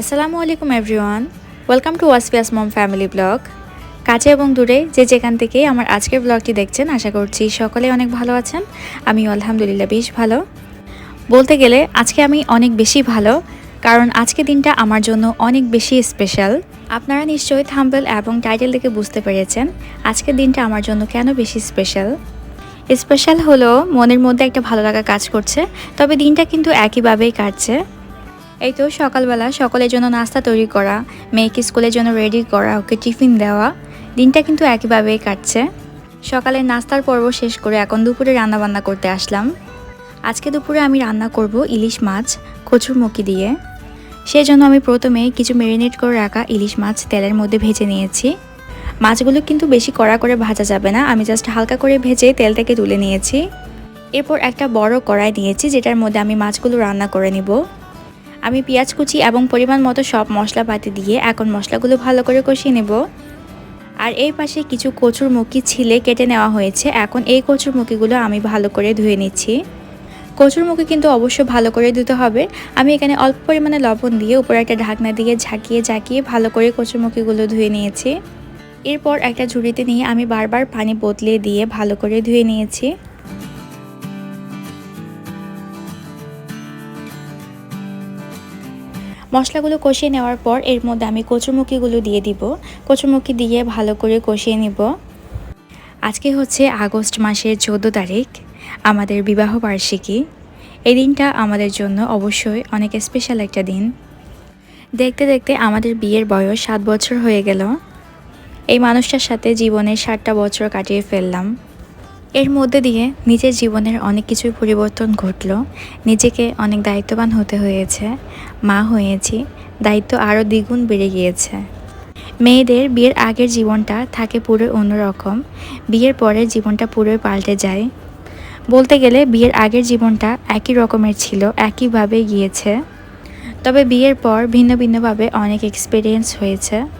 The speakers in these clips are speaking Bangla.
আসসালামু আলাইকুম এভরিওয়ান ওয়েলকাম টু ওয়াসফিয়াস মম ফ্যামিলি ব্লগ কাছে এবং দূরে যে যেখান থেকে আমার আজকের ব্লগটি দেখছেন, আশা করছি সকলে অনেক ভালো আছেন। আমি আলহামদুলিল্লাহ বেশ ভালো। বলতে গেলে, আজকে আমি অনেক বেশি ভালো, কারণ আজকে দিনটা আমার জন্য অনেক বেশি স্পেশাল আপনারা নিশ্চয়ই থাম্বেল এবং টাইটেল দেখে বুঝতে পেরেছেন আজকের দিনটা আমার জন্য কেন বেশি স্পেশাল স্পেশাল হলো মনের মধ্যে একটা ভালো লাগা কাজ করছে, তবে দিনটা কিন্তু একইভাবেই কাটছে। এই তো সকালবেলা সকলের জন্য নাস্তা তৈরি করা, মেয়েকে স্কুলের জন্য রেডি করা, ওকে টিফিন দেওয়া। দিনটা কিন্তু একইভাবেই কাটছে। সকালে নাস্তার পর্ব শেষ করে এখন দুপুরে রান্না বান্না করতে আসলাম। আজকে দুপুরে আমি রান্না করব ইলিশ মাছ কচুরমুখি দিয়ে। সেই জন্য আমি প্রথমে কিছু মেরিনেট করে রাখা ইলিশ মাছ তেলের মধ্যে ভেজে নিয়েছি। মাছগুলো কিন্তু বেশি কড়া করে ভাজা যাবে না, আমি জাস্ট হালকা করে ভেজে তেল থেকে তুলে নিয়েছি। এরপর একটা বড় কড়াই নিয়েছি, যেটার মধ্যে আমি মাছগুলো রান্না করে নিব। আমি পেঁয়াজ কুচি এবং পরিমাণ মতো সব মশলাপাতি দিয়ে এখন মশলাগুলো ভালো করে কষিয়ে নেব। আর এই পাশে কিছু কচুর মুখি ছিলে কেটে নেওয়া হয়েছে। এখন এই কচুর মুখিগুলো আমি ভালো করে ধুয়ে নিচ্ছি। কচুর মুখি কিন্তু অবশ্যই ভালো করে ধুতে হবে। আমি এখানে অল্প পরিমাণে লবণ দিয়ে উপরে একটা ঢাকনা দিয়ে ঝাঁকিয়ে ঝাঁকিয়ে ভালো করে কচুর মুখিগুলো ধুয়ে নিয়েছি। এরপর একটা ঝুড়িতে নিয়ে আমি বারবার পানি বদলে দিয়ে ভালো করে ধুয়ে নিয়েছি। মশলাগুলো কষিয়ে নেওয়ার পর এর মধ্যে আমি কচুরমুখিগুলো দিয়ে দিব। কচুরমুখি দিয়ে ভালো করে কষিয়ে নিব। আজকে হচ্ছে আগস্ট মাসের চোদ্দ তারিখ, আমাদের বিবাহ বার্ষিকী। এই দিনটা আমাদের জন্য অবশ্যই অনেক স্পেশাল একটা দিন। দেখতে দেখতে আমাদের বিয়ের বয়স সাত বছর হয়ে গেল। এই মানুষটার সাথে জীবনের ষাটটা বছর কাটিয়ে ফেললাম। এর মধ্যে দিয়ে নিজের জীবনের অনেক কিছুই পরিবর্তন ঘটলো। নিজেকে অনেক দায়িত্ববান হতে হয়েছে। মা হয়েছি, দায়িত্ব আরও দ্বিগুণ বেড়ে গিয়েছে। মেয়েদের বিয়ের আগের জীবনটা থাকে পুরো অন্যরকম। বিয়ের পরের জীবনটা পুরোই পাল্টে যায়। বলতে গেলে বিয়ের আগের জীবনটা একই রকমের ছিল, একইভাবে গিয়েছে। তবে বিয়ের পর ভিন্ন ভিন্নভাবে অনেক এক্সপিরিয়েন্স হয়েছে।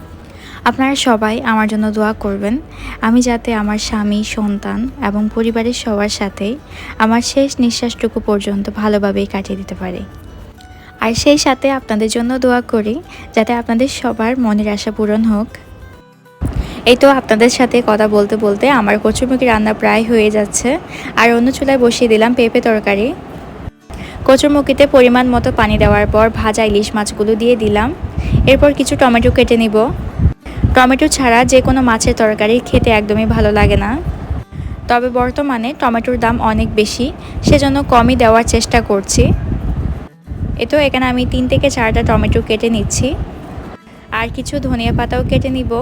আপনারা সবাই আমার জন্য দোয়া করবেন। আমি যাতে আমার স্বামী, সন্তান এবং পরিবারের সবার সাথে আমার শেষ নিঃশ্বাসটুকু পর্যন্ত ভালোভাবেই কাটিয়ে দিতে পারি। আর সেই সাথে আপনাদের জন্য দোয়া করি, যাতে আপনাদের সবার মনের আশা পূরণ হোক। এই তো আপনাদের সাথে কথা বলতে বলতে আমার কচুরমুখী রান্না প্রায় হয়ে যাচ্ছে। আর অন্য চুলায় বসিয়ে দিলাম পেঁপে তরকারি। কচুরমুখিতে পরিমাণ মতো পানি দেওয়ার পর ভাজা ইলিশ মাছগুলো দিয়ে দিলাম। এরপর কিছু টমেটো কেটে নিব। টমেটো ছাড়া যে কোনো মাছের তরকারি খেতে একদমই ভালো লাগে না। তবে বর্তমানে টমেটোর দাম অনেক বেশি, সেজন্য কমই দেওয়ার চেষ্টা করছি। এ তো এখানে আমি তিন থেকে চারটা টমেটো কেটে নিচ্ছি। আর কিছু ধনিয়া পাতাও কেটে নিব।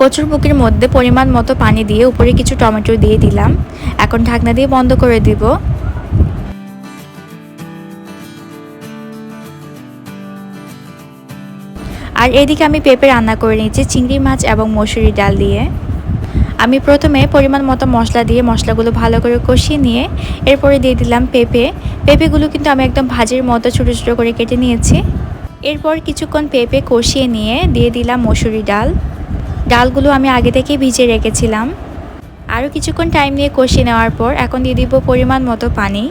কচুর বুকের মধ্যে পরিমাণ মতো পানি দিয়ে উপরে কিছু টমেটো দিয়ে দিলাম। এখন ঢাকনা দিয়ে বন্ধ করে দিব। আর এদিকে আমি পেঁপে রান্না করে নিয়েছি, চিংড়ি মাছ এবং মসুরি ডাল দিয়ে। আমি প্রথমে পরিমাণ মতো মশলা দিয়ে মশলাগুলো ভালো করে কষিয়ে নিয়ে এরপরে দিয়ে দিলাম পেঁপে। পেঁপেগুলো কিন্তু আমি একদম ভাজির মতো ছোটো ছোটো করে কেটে নিয়েছি। এরপর কিছুক্ষণ পেঁপে কষিয়ে নিয়ে দিয়ে দিলাম মসুরি ডাল। ডালগুলো আমি আগে থেকেই ভিজিয়ে রেখেছিলাম। আরও কিছুক্ষণ টাইম নিয়ে কষিয়ে নেওয়ার পর এখন দিয়ে দিব পরিমাণ মতো পানি।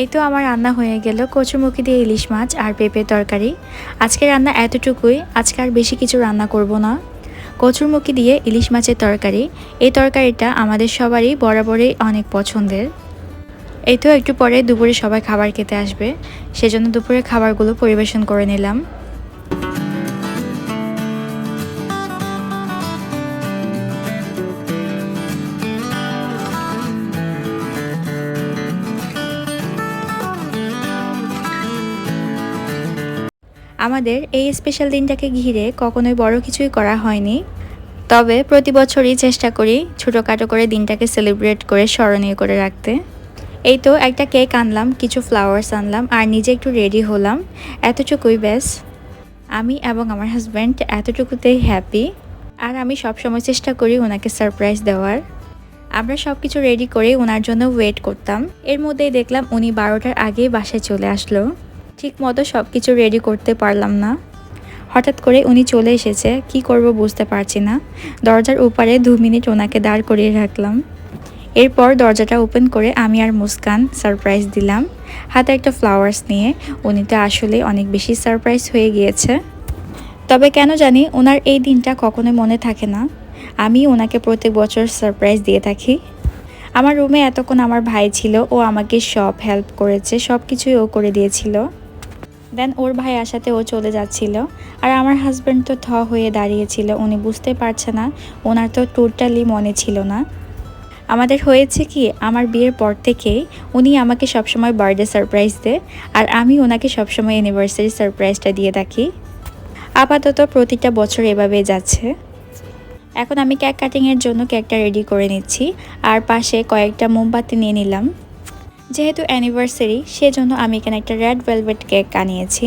এই তো আমার রান্না হয়ে গেল কচুমুখি দিয়ে ইলিশ মাছ আর পেঁপের তরকারি। আজকে রান্না এতটুকুই, আজকে আর বেশি কিছু রান্না করব না। কচুরমুখি দিয়ে ইলিশ মাছের তরকারি, এই তরকারিটা আমাদের সবারই বরাবরই অনেক পছন্দের। এই তো একটু পরে দুপুরে সবাই খাবার খেতে আসবে, সেজন্য দুপুরে খাবারগুলো পরিবেশন করে নিলাম। আমাদের এই স্পেশাল দিনটাকে ঘিরে কখনোই বড় কিছুই করা হয়নি। তবে প্রতি বছরই চেষ্টা করি ছোটোখাটো করে দিনটাকে সেলিব্রেট করে, স্মরণীয় করে রাখতে। এই তো একটা কেক আনলাম, কিছু ফ্লাওয়ার্স আনলাম, আর নিজে একটু রেডি হলাম। এতটুকুই ব্যাস। আমি এবং আমার হাজব্যান্ড এতটুকুতেই হ্যাপি আর আমি সব সময় চেষ্টা করি ওনাকে সারপ্রাইজ দেওয়ার। আমরা সব কিছু রেডি করে ওনার জন্য ওয়েট করতাম। এর মধ্যেই দেখলাম উনি বারোটার আগেই বাসায় চলে আসলো। ঠিক মতো সব কিছু রেডি করতে পারলাম না। হঠাৎ করে উনি চলে এসেছে, কি করব বুঝতে পারছি না। দরজার উপরে দু মিনিট ওনাকে দাঁড় করিয়ে রাখলাম। এরপর দরজাটা ওপেন করে আমি আর মুস্কান সারপ্রাইজ দিলাম। হাতে একটা ফ্লাওয়ার্স নিয়ে। উনি তো আসলে অনেক বেশি সারপ্রাইজ হয়ে গিয়েছে। তবে কেন জানি ওনার এই দিনটা কখনোই মনে থাকে না। আমি ওনাকে প্রত্যেক বছর সারপ্রাইজ দিয়ে থাকি। আমার রুমে এতক্ষণ আমার ভাই ছিল, ও আমাকে সব হেল্প করেছে সব কিছুই ও করে দিয়েছিল। দেন ওর ভাই আসাতে ও চলে যাচ্ছিল। আর আমার হাজব্যান্ড তো থ হয়ে দাঁড়িয়েছিল, উনি বুঝতে পারছে না, ওনার তো টোটালি মনে ছিল না। আমাদের হয়েছে কি, আমার বিয়ের পর থেকেই উনি আমাকে সবসময় বার্থডে সারপ্রাইজ দেয়, আর আমি ওনাকে সবসময় অ্যানিভার্সারি সারপ্রাইজটা দিয়ে থাকি। আপাতত প্রতিটা বছর এভাবে যাচ্ছে। এখন আমি কেক কাটিংয়ের জন্য কেকটা রেডি করে নিচ্ছি, আর পাশে কয়েকটা মোমবাতি নিয়ে নিলাম। যেহেতু অ্যানিভার্সারি সেজন্য আমি এখানে একটা রেড ভেলভেট কেক আনিয়েছি।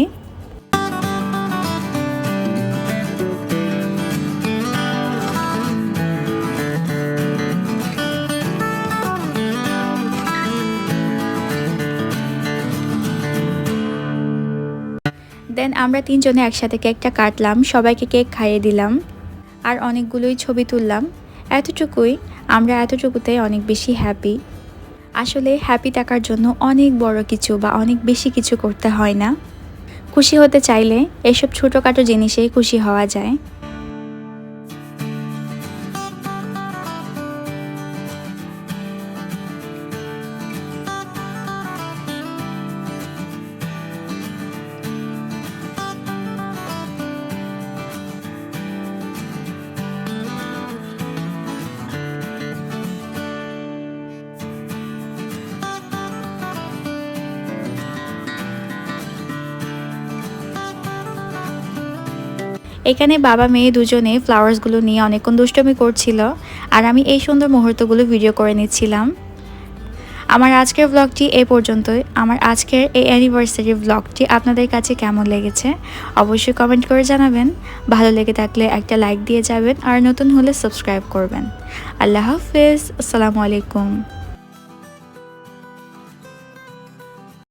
দেন আমরা তিনজনে একসাথে কেকটা কাটলাম, সবাইকে কেক খাইয়ে দিলাম, আর অনেকগুলোই ছবি তুললাম। এতটুকুই, আমরা এতটুকুতে অনেক বেশি হ্যাপি আসলে হ্যাপি থাকার জন্য অনেক বড় কিছু বা অনেক বেশি কিছু করতে হয় না। খুশি হতে চাইলে এসব ছোটোখাটো জিনিসেই খুশি হওয়া যায়। এখানে বাবা মেয়ে দুজনে ফ্লাওয়ার্সগুলো নিয়ে অনেকক্ষণ দুষ্টমি করছিল, আর আমি এই সুন্দর মুহূর্তগুলো ভিডিও করে নিচ্ছিলাম। আমার আজকের ব্লগটি এ পর্যন্তই। আমার আজকের এই অ্যানিভার্সারি ব্লগটি আপনাদের কাছে কেমন লেগেছে? অবশ্যই কমেন্ট করে জানাবেন। ভালো লেগে থাকলে একটা লাইক দিয়ে যাবেন, আর নতুন হলে সাবস্ক্রাইব করবেন। আল্লাহ হাফিজ। আসসালামু আলাইকুম।